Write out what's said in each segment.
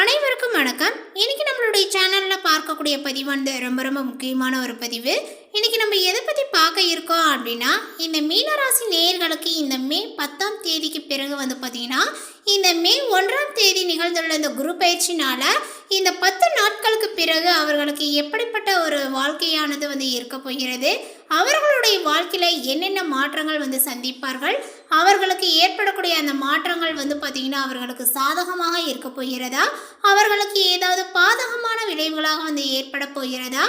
அனைவருக்கும் வணக்கம். இன்னைக்கு நம்மளுடைய சேனலில் பார்க்கக்கூடிய பதிவு வந்து ரொம்ப ரொம்ப முக்கியமான ஒரு பதிவு. இன்னைக்கு நம்ம எதை பற்றி பார்க்க இருக்கோம் அப்படின்னா இந்த மீனராசி நேயர்களுக்கு இந்த மே பத்தாம் தேதிக்கு பிறகு வந்து பார்த்தீங்கன்னா இந்த மே ஒன்றாம் தேதி நிகழ்ந்துள்ள இந்த குரு பயிற்சினால இந்த பத்து நாட்களுக்கு பிறகு அவர்களுக்கு எப்படிப்பட்ட ஒரு வாழ்க்கையானது வந்து இருக்க போகிறது? அவர்களுடைய வாழ்க்கையில் என்னென்ன மாற்றங்கள் வந்து சந்திப்பார்கள்? அவர்களுக்கு ஏற்படக்கூடிய அந்த மாற்றங்கள் வந்து பார்த்திங்கன்னா அவர்களுக்கு சாதகமாக இருக்க போகிறதா? அவர்களுக்கு ஏதாவது பாதகமான விளைவுகளாக வந்து ஏற்பட போகிறதா?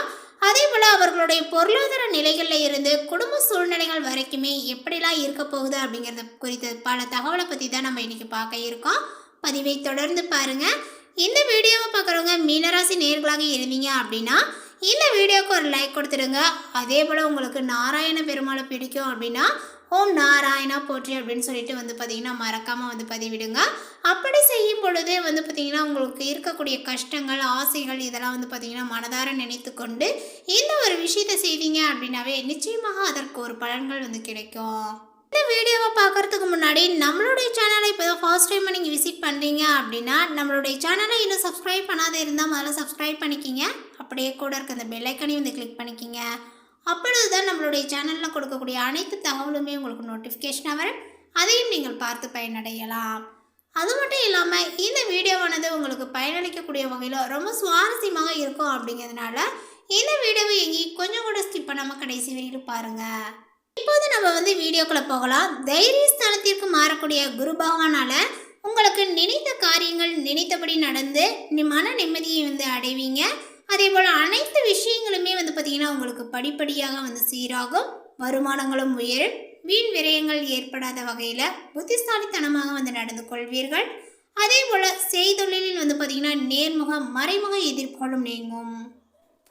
அதே போல் அவர்களுடைய பொருளாதார நிலைகளில் இருந்து குடும்ப சூழ்நிலைகள் வரைக்குமே எப்படிலாம் இருக்க போகுது அப்படிங்கிறத குறித்த பல தகவலை பற்றி தான் நம்ம இன்றைக்கி பார்க்க இருக்கோம். பதிவை தொடர்ந்து பாருங்கள் இந்த வீடியோவை பார்க்குறவங்க மீனராசி நேர்களாக இருந்தீங்க அப்படின்னா இந்த வீடியோவுக்கு ஒரு லைக் கொடுத்துடுங்க. அதே போல் உங்களுக்கு நாராயண பெருமாளை பிடிக்கும் அப்படின்னா ஓம் நாராயணா போற்றி அப்படின்னு சொல்லிட்டு வந்து பார்த்தீங்கன்னா மறக்காமல் வந்து பதிவிடுங்க. அப்படி செய்யும் பொழுது வந்து பார்த்தீங்கன்னா உங்களுக்கு இருக்கக்கூடிய கஷ்டங்கள் ஆசைகள் இதெல்லாம் வந்து பார்த்தீங்கன்னா மனதார நினைத்து கொண்டு இந்த ஒரு விஷயத்தை செய்தீங்க அப்படின்னாவே நிச்சயமாக அதற்கு ஒரு பலன்கள் வந்து கிடைக்கும். இந்த வீடியோவை பார்க்கறதுக்கு முன்னாடி நம்மளுடைய சேனலை இப்போ தான் ஃபர்ஸ்ட் டைம் நீங்கள் விசிட் பண்ணுறீங்க அப்படின்னா நம்மளுடைய சேனலை இன்னும் சப்ஸ்கிரைப் பண்ணாத இருந்தால் முதல்ல சப்ஸ்கிரைப் பண்ணிக்கிங்க. அப்படியே கூட இருக்க அந்த பெல்லைக்கனையும் வந்து கிளிக் பண்ணிக்கிங்க. அப்பொழுது தான் நம்மளுடைய சேனலில் கொடுக்கக்கூடிய அனைத்து தகவலுமே உங்களுக்கு நோட்டிஃபிகேஷனாக வரும். அதையும் நீங்கள் பார்த்து பயனடையலாம். அது மட்டும் இல்லாமல் இந்த வீடியோவானது உங்களுக்கு பயனளிக்கக்கூடிய வகையில் ரொம்ப சுவாரஸ்யமாக இருக்கும் அப்படிங்கிறதுனால இந்த வீடியோவை எங்கேயும் கொஞ்சம் கூட ஸ்கிப் பண்ணாமல் கடைசி வரைக்கும் பாருங்கள் இப்போது நம்ம வந்து வீடியோக்குள்ளே போகலாம். தைரியஸ்தானத்திற்கு மாறக்கூடிய குரு பகவானால் உங்களுக்கு நினைத்த காரியங்கள் நினைத்தபடி நடந்து மன நிம்மதியை வந்து அடைவீங்க. அதே போல் அனைத்து விஷயங்களுமே வந்து பார்த்திங்கன்னா உங்களுக்கு படிப்படியாக வந்து சீராகும். வருமானங்களும் உயரும். வீண் விரயங்கள் ஏற்படாத வகையில் புத்திசாலித்தனமாக வந்து நடந்து கொள்வீர்கள். அதே போல் செய்தொழிலில் வந்து பார்த்திங்கன்னா நேர்முக மறைமுக எதிர்ப்புகளும் நீங்கும்.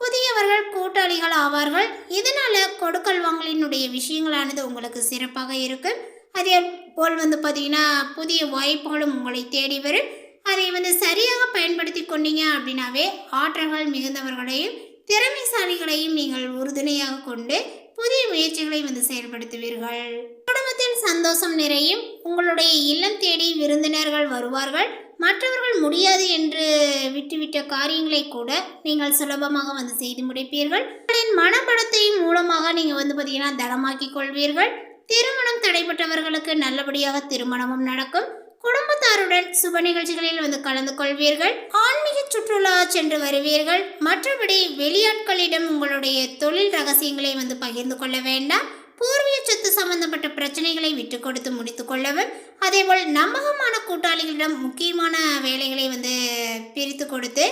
புதியவர்கள் கூட்டாளிகள் ஆவார்கள். இதனால் கொடுக்கல் வாங்கலினுடைய விஷயங்களானது உங்களுக்கு சிறப்பாக இருக்கும். அதே போல் வந்து பார்த்திங்கன்னா புதிய வாய்ப்புகளும் உங்களை தேடி வரும். அதை வந்து சரியாக பயன்படுத்தி கொண்டீங்க அப்படின்னாவே ஆற்றல்கள் மிகுந்தவர்களையும் திறமைசாலிகளையும் நீங்கள் உறுதுணையாக கொண்டு புதிய முயற்சிகளை வந்து செயல்படுத்துவீர்கள். குடும்பத்தில் சந்தோஷம் நிறையும் உங்களுடைய இல்லம் தேடி விருந்தினர்கள் வருவார்கள். மற்றவர்கள் முடியாது என்று விட்டுவிட்ட காரியங்களை கூட நீங்கள் சுலபமாக வந்து செய்து முடிப்பீர்கள். உங்களின் மனப்படத்தையும் மூலமாக நீங்கள் வந்து பார்த்தீங்கன்னா தனமாக்கிக் கொள்வீர்கள். திருமணம் தடைப்பட்டவர்களுக்கு நல்லபடியாக திருமணமும் நடக்கும். குடும்பத்தாருடன் சுப நிகழ்ச்சிகளில் வந்து கலந்து கொள்வீர்கள். ஆன்மீக சுற்றுலா சென்று வருவீர்கள். மற்றபடி வெளியாட்களிடம் உங்களுடைய தொழில் ரகசியங்களை வந்து பகிர்ந்து கொள்ள வேண்டாம். பூர்வீக சொத்து சம்பந்தப்பட்ட பிரச்சனைகளை விட்டு கொடுத்து முடித்து கொள்ளவும் அதேபோல் நம்பகமான கூட்டாளிகளிடம் முக்கியமான வேலைகளை வந்து பிரித்து கொடுத்து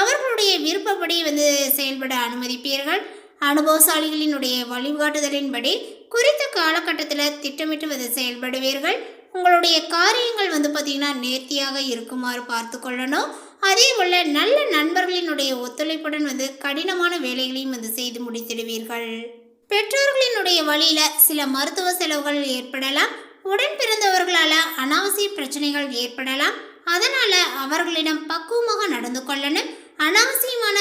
அவர்களுடைய விருப்பப்படி வந்து செயல்பட அனுமதிப்பீர்கள். அனுபவசாலிகளினுடைய வழிகாட்டுதலின்படி குறித்த காலகட்டத்தில் திட்டமிட்டு வந்து செயல்படுவீர்கள். உங்களுடைய காரியங்கள் வந்து பார்த்திங்கன்னா நேர்த்தியாக இருக்குமாறு பார்த்து கொள்ளணும். அதே போல் நல்ல நண்பர்களினுடைய ஒத்துழைப்புடன் வந்து கடினமான வேலைகளையும் வந்து செய்து முடித்திடுவீர்கள். பெற்றோர்களினுடைய வழியில் சில மருத்துவ செலவுகள் ஏற்படலாம். உடன் பிறந்தவர்களால் அனாவசிய பிரச்சனைகள் ஏற்படலாம். அதனால் அவர்களிடம் பக்குவமாக நடந்து கொள்ளணும். அனாவசியமான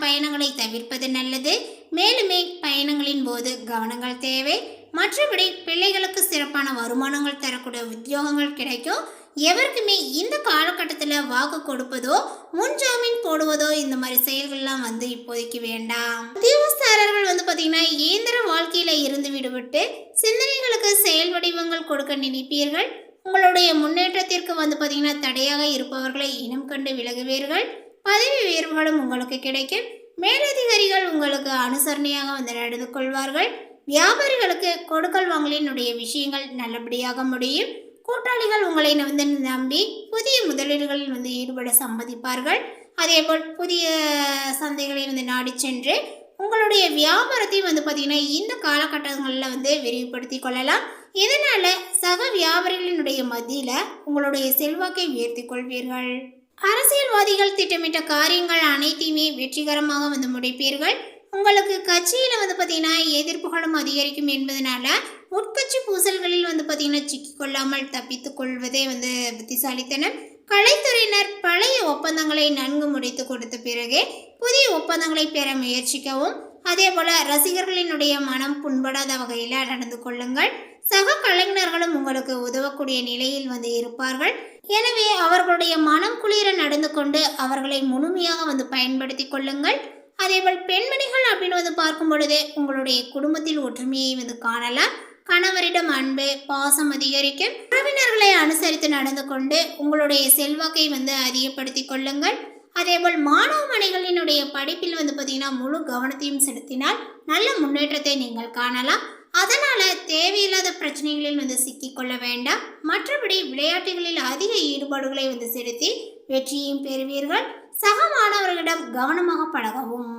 பயணங்களை தவிர்ப்பது நல்லது. மேலுமே பயணங்களின் போது கவனங்கள் தேவை. மற்றபடி பிள்ளைகளுக்கு சிறப்பான வருமானங்கள் தரக்கூடிய உத்தியோகங்கள் கிடைக்கும். எவருக்குமே இந்த காலகட்டத்தில் வாக்கு கொடுப்பதோ முன்ஜாமீன் போடுவதோ இந்த மாதிரி செயல்கள்லாம் வந்து இப்போதைக்கு வேண்டாம். உத்தியோகஸ்தாரர்கள் வந்து பார்த்தீங்கன்னா இயந்திர வாழ்க்கையில் இருந்து விடுபட்டு சிந்தனைகளுக்கு செயல் வடிவங்கள் கொடுக்க நினைப்பீர்கள். உங்களுடைய முன்னேற்றத்திற்கு வந்து பார்த்தீங்கன்னா தடையாக இருப்பவர்களை இனம் கண்டு விலகுவீர்கள். பதவி உயர்வுகளும் உங்களுக்கு கிடைக்கும். மேலதிகாரிகள் உங்களுக்கு அனுசரணையாக வந்து நடந்து கொள்வார்கள். வியாபாரிகளுக்கு கொடுக்கல் வாங்கலினுடைய விஷயங்கள் நல்லபடியாக முடியும். கூட்டாளிகள் உங்களை வந்து நம்பி புதிய முதலீடுகளில் வந்து ஈடுபட சம்மதிப்பார்கள். அதேபோல் புதிய சந்தைகளை வந்து நாடி சென்று உங்களுடைய வியாபாரத்தையும் வந்து பார்த்திங்கன்னா இந்த காலகட்டங்களில் வந்து விரிவுபடுத்தி கொள்ளலாம். இதனால் சக வியாபாரிகளினுடைய மத்தியில் உங்களுடைய செல்வாக்கை உயர்த்தி கொள்வீர்கள். அரசியல்வாதிகள் திட்டமிட்ட காரியங்கள் அனைத்தையுமே வெற்றிகரமாக வந்து முடிப்பீர்கள். உங்களுக்கு கட்சியில் வந்து பார்த்தீங்கன்னா எதிர்ப்புகளும் அதிகரிக்கும் என்பதனால உட்கட்சி பூசல்களில் வந்து பார்த்தீங்கன்னா சிக்கிக்கொள்ளாமல் தப்பித்து கொள்வதே வந்து புத்திசாலித்தனம். கலைத்துறையினர் பழைய ஒப்பந்தங்களை நன்கு முடித்து கொடுத்த பிறகு புதிய ஒப்பந்தங்களை பெற முயற்சிக்கவும். அதே போல ரசிகர்களினுடைய மனம் புண்படாத வகையில் நடந்து கொள்ளுங்கள். சக கலைஞர்களும் உங்களுக்கு உதவக்கூடிய நிலையில் வந்து இருப்பார்கள். எனவே அவர்களுடைய மனம் குளிர நடந்து கொண்டு அவர்களை முழுமையாக வந்து பயன்படுத்தி கொள்ளுங்கள். அதேபோல் பெண்மணிகள் அப்படின்னு வந்து பார்க்கும் பொழுது உங்களுடைய குடும்பத்தில் ஒற்றுமையை வந்து காணலாம். கணவரிடம் அன்பு பாசம் அதிகரிக்கும் உறவினர்களை அனுசரித்து நடந்து கொண்டு உங்களுடைய செல்வாக்கை வந்து அதிகப்படுத்திக் கொள்ளுங்கள். அதேபோல் மாணவ மணிகளினுடைய படிப்பில் வந்து பார்த்தீங்கன்னா முழு கவனத்தையும் செலுத்தினால் நல்ல முன்னேற்றத்தை நீங்கள் காணலாம். அதனால் தேவையில்லாத பிரச்சனைகளில் வந்து சிக்கிக்கொள்ள வேண்டாம். மற்றபடி விளையாட்டுகளில் அதிக ஈடுபாடுகளை வந்து செலுத்தி வெற்றியும் பெறுவீர்கள். சக மாணவர்களிடம் கவனமாக பழகவும்.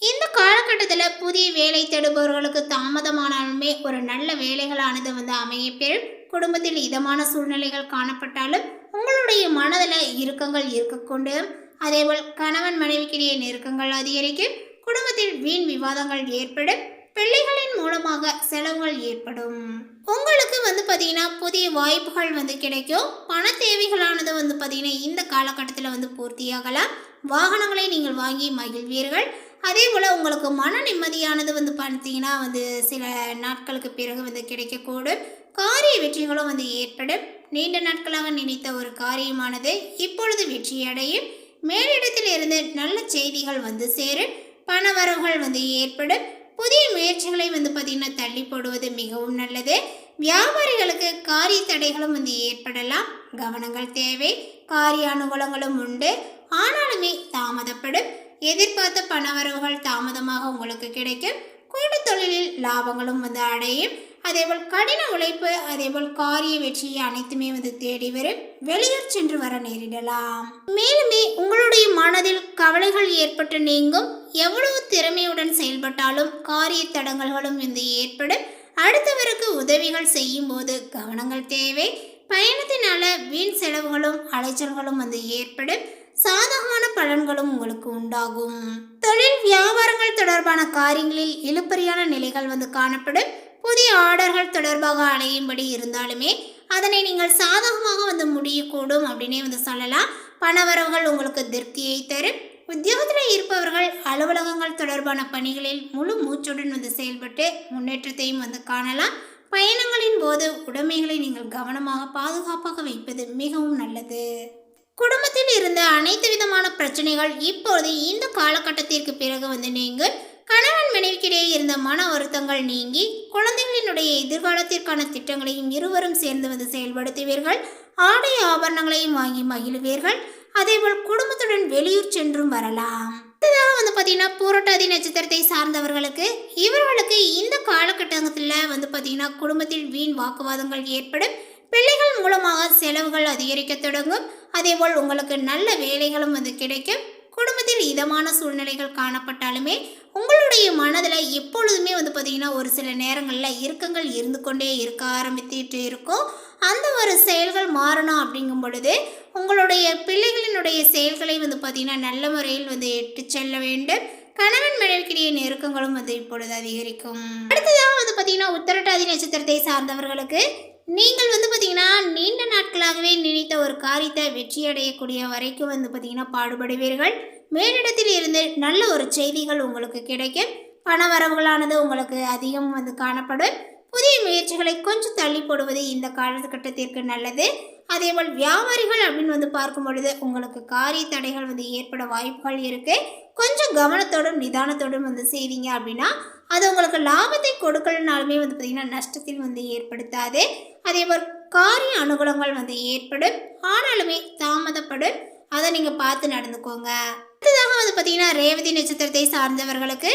இந்த காலகட்டத்தில் புதிய வேலை தேடுபவர்களுக்கு தாமதமானாலுமே ஒரு நல்ல வேலைகளானது வந்து அமைய பெறும். குடும்பத்தில் இதமான சூழ்நிலைகள் காணப்பட்டாலும் உங்களுடைய மனதில் இறுக்கங்கள் இருக்கக்கொண்டு அதேபோல் கணவன் மனைவிக்கிடையே நெருக்கங்கள் அதிகரிக்கும். குடும்பத்தில் வீண் விவாதங்கள் ஏற்படும். பிள்ளைகளின் மூலமாக செலவுகள் ஏற்படும். உங்களுக்கு வந்து பார்த்தீங்கன்னா புதிய வாய்ப்புகள் வந்து கிடைக்கும். பண தேவைகளானது வந்து பார்த்தீங்கன்னா இந்த காலகட்டத்தில் வந்து பூர்த்தியாகலாம் வாகனங்களை நீங்கள் வாங்கி மகிழ்வீர்கள். அதே போல் உங்களுக்கு மன நிம்மதியானது வந்து பார்த்தீங்கன்னா வந்து சில நாட்களுக்கு பிறகு வந்து கிடைக்கக்கூடும். காரிய வெற்றிகளும் வந்து ஏற்படும். நீண்ட நாட்களாக நினைத்த ஒரு காரியமானது இப்பொழுது வெற்றியடையும். மேலிடத்தில் இருந்து நல்ல செய்திகள் வந்து சேரும். பண வரவுகள் வந்து ஏற்படும். புதிய முயற்சிகளை வந்து பார்த்திங்கன்னா தள்ளி போடுவது மிகவும் நல்லது. வியாபாரிகளுக்கு காரிய தடைகளும் வந்து ஏற்படலாம். கவனங்கள் தேவை. காரிய அனுகூலங்களும் உண்டு. ஆனாலுமே தாமதப்படும். எதிர்பார்த்த பணவரவுகள் தாமதமாக உங்களுக்கு கிடைக்கும். கூட்டு தொழிலில் லாபங்களும் வந்து அடையும். அதேபோல் கடின உழைப்பு அதேபோல் காரிய வெற்றி அனைத்துமே வந்து தேடி வரும். வெளியூர் சென்று வர நேரிடலாம். மேலுமே உங்களுடைய மனதில் கவலைகள் ஏற்பட்டு நீங்கும். எவ்வளவு திறமையுடன் செயல்பட்டாலும் காரிய தடங்கல்களும் வந்து ஏற்படும். அடுத்தவருக்கு உதவிகள் செய்யும் போது கவனங்கள் தேவை. பயணத்தினால வீண் செலவுகளும் அலைச்சல்களும் வந்து ஏற்படும். சாதகமான பலன்களும் உங்களுக்கு உண்டாகும். தொழில் வியாபாரங்கள் தொடர்பான காரியங்களில் இழுப்பறியான நிலைகள் வந்து காணப்படும். புதிய ஆர்டர்கள் தொடர்பாக அலையும்படி இருந்தாலுமே அதனை நீங்கள் சாதகமாக வந்து முடியக்கூடும் அப்படின்னே வந்து சொல்லலாம். பணவரவுகள் உங்களுக்கு திருப்தியை தரும். உத்தியோகத்தில் இருப்பவர்கள் அலுவலகங்கள் தொடர்பான பணிகளில் முழு மூச்சுடன் வந்து செயல்பட்டு முன்னேற்றத்தையும் வந்து காணலாம். பயணங்களின் போது உடைமைகளை நீங்கள் கவனமாக பாதுகாப்பாக வைப்பது மிகவும் நல்லது. குடும்பத்தில் இருந்த அனைத்து விதமான பிரச்சனைகள் இப்போது இந்த காலகட்டத்திற்கு பிறகு வந்து நீங்கள் கணவன் மனைவிக்கிடையே இருந்த மன வருத்தங்கள் நீங்கி குழந்தைகளினுடைய எதிர்காலத்திற்கான திட்டங்களையும் இருவரும் சேர்ந்து வந்து செயல்படுத்துவீர்கள். ஆடை ஆபரணங்களையும் வாங்கி மகிழுவீர்கள். அதேபோல் குடும்பத்துடன் வெளியூர் சென்றும் வரலாம். அடுத்ததாக வந்து பார்த்தீங்கன்னா பூரட்டாதி நட்சத்திரத்தை சார்ந்தவர்களுக்கு இவர்களுக்கு இந்த காலகட்டத்தில் வந்து பார்த்தீங்கன்னா குடும்பத்தில் வீண் வாக்குவாதங்கள் ஏற்படும். பிள்ளைகள் மூலமாக செலவுகள் அதிகரிக்க தொடங்கும். அதேபோல் உங்களுக்கு நல்ல வேலைகளும் வந்து கிடைக்கும். குடும்பத்தில் இதமான சூழ்நிலைகள் காணப்பட்டாலுமே உங்களுடைய மனதில் எப்பொழுதுமே வந்து பார்த்தீங்கன்னா ஒரு சில நேரங்களில் இறுக்கங்கள் இருந்து கொண்டே இருக்க ஆரம்பித்துட்டு இருக்கும். அந்த ஒரு செயல்கள் மாறணும் அப்படிங்கும் பொழுது உங்களுடைய பிள்ளைகளினுடைய செயல்களை வந்து பார்த்திங்கன்னா நல்ல முறையில் வந்து எட்டு செல்ல வேண்டும். கணவன் மனைவிக்கிடையே நெருக்கங்களும் வந்து இப்பொழுது அதிகரிக்கும். அடுத்ததாக வந்து பார்த்திங்கன்னா உத்தரட்டாதி நட்சத்திரத்தை சார்ந்தவர்களுக்கு நீங்கள் வந்து பார்த்திங்கன்னா நீண்ட நாட்களாகவே நினைத்த ஒரு காரியத்தை வெற்றி அடையக்கூடிய வரைக்கும் வந்து பார்த்தீங்கன்னா பாடுபடுவீர்கள். மேலிடத்தில் இருந்து நல்ல ஒரு செய்திகள் உங்களுக்கு கிடைக்கும். பண வரவுகளானது உங்களுக்கு அதிகம் வந்து காணப்படும். புதிய முயற்சிகளை கொஞ்சம் தள்ளி போடுவது இந்த காலகட்டத்திற்கு நல்லது. அதேபோல் வியாபாரிகள் அப்படின்னு வந்து பார்க்கும் பொழுது உங்களுக்கு காரிய தடைகள் வந்து ஏற்பட வாய்ப்புகள் இருக்குது கொஞ்சம் கவனத்தோடும் நிதானத்தோடும் வந்து செய்வீங்க அப்படின்னா அது உங்களுக்கு லாபத்தை கொடுக்கலனாலுமே வந்து பார்த்திங்கன்னா நஷ்டத்தில் வந்து ஏற்படுத்தாது. அதேபோல் காரிய அனுகூலங்கள் வந்து ஏற்படும். ஆனாலுமே தாமதப்படும். அதை நீங்கள் பார்த்து நடந்துக்கோங்க. அடுத்ததாக வந்து பார்த்தீங்கன்னா ரேவதி நட்சத்திரத்தை சார்ந்தவர்களுக்கு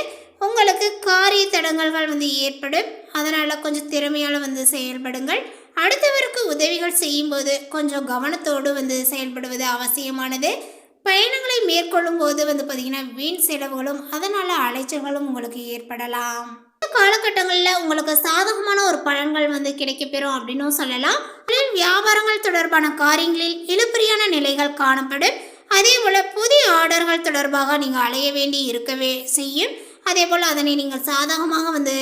உங்களுக்கு காரிய தடங்கல்கள் வந்து ஏற்படும். அதனால் கொஞ்சம் திறமையால் வந்து செயல்படுங்கள். அடுத்தவருக்கு உதவிகள் செய்யும்போது கொஞ்சம் கவனத்தோடு வந்து செயல்படுவது அவசியமானது. பயணங்களை மேற்கொள்ளும் போது வந்து பார்த்தீங்கன்னா வீண் செலவுகளும் அதனால் அலைச்சல்களும் உங்களுக்கு ஏற்படலாம். இந்த காலகட்டங்களில் உங்களுக்கு சாதகமான ஒரு பலன்கள் வந்து கிடைக்கப்பெறும் அப்படின்னும் சொல்லலாம். தொழில் வியாபாரங்கள் தொடர்பான காரியங்களில் இழுபறியான நிலைகள் காணப்படும். அதே போல் புதிய ஆர்டர்கள் தொடர்பாக நீங்கள் அலைய வேண்டி இருக்கவே செய்யும். அதே போல் அதனை நீங்கள் சாதகமாக வந்து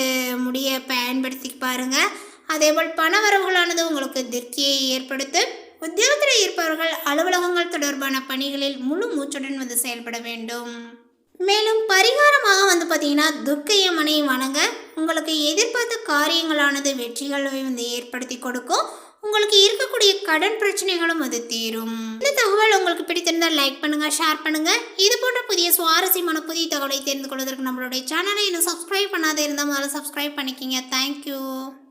முடிய பயன்படுத்தி பாருங்கள் அதேபோல் பணவரவுகளானது உங்களுக்கு திருப்தியை ஏற்படுத்தும் உத்தியோகத்தில் இருப்பவர்கள் அலுவலகங்கள் தொடர்பான பணிகளில் முழு மூச்சுடன் வந்து செயல்பட வேண்டும். மேலும் பரிகாரமாக வந்து பார்த்தீங்கன்னா துர்க்கையம்மனை வணங்க. உங்களுக்கு எதிர்பார்த்த காரியங்களானது வெற்றிகளை வந்து ஏற்படுத்தி கொடுக்கும். உங்களுக்கு இருக்கக்கூடிய கடன் பிரச்சனைகளும் அது தீரும். இந்த தகவல் உங்களுக்கு பிடித்திருந்தால் லைக் பண்ணுங்க ஷேர் பண்ணுங்க. இது போன்ற புதிய சுவாரஸ்யமான புதிய தகவலை தெரிந்து கொள்வதற்கு நம்மளுடைய சேனலை இன்னும் சப்ஸ்கிரைப் பண்ணாத இருந்தால் முதல்ல சப்ஸ்கிரைப் பண்ணிக்கிங்க. தேங்க்யூ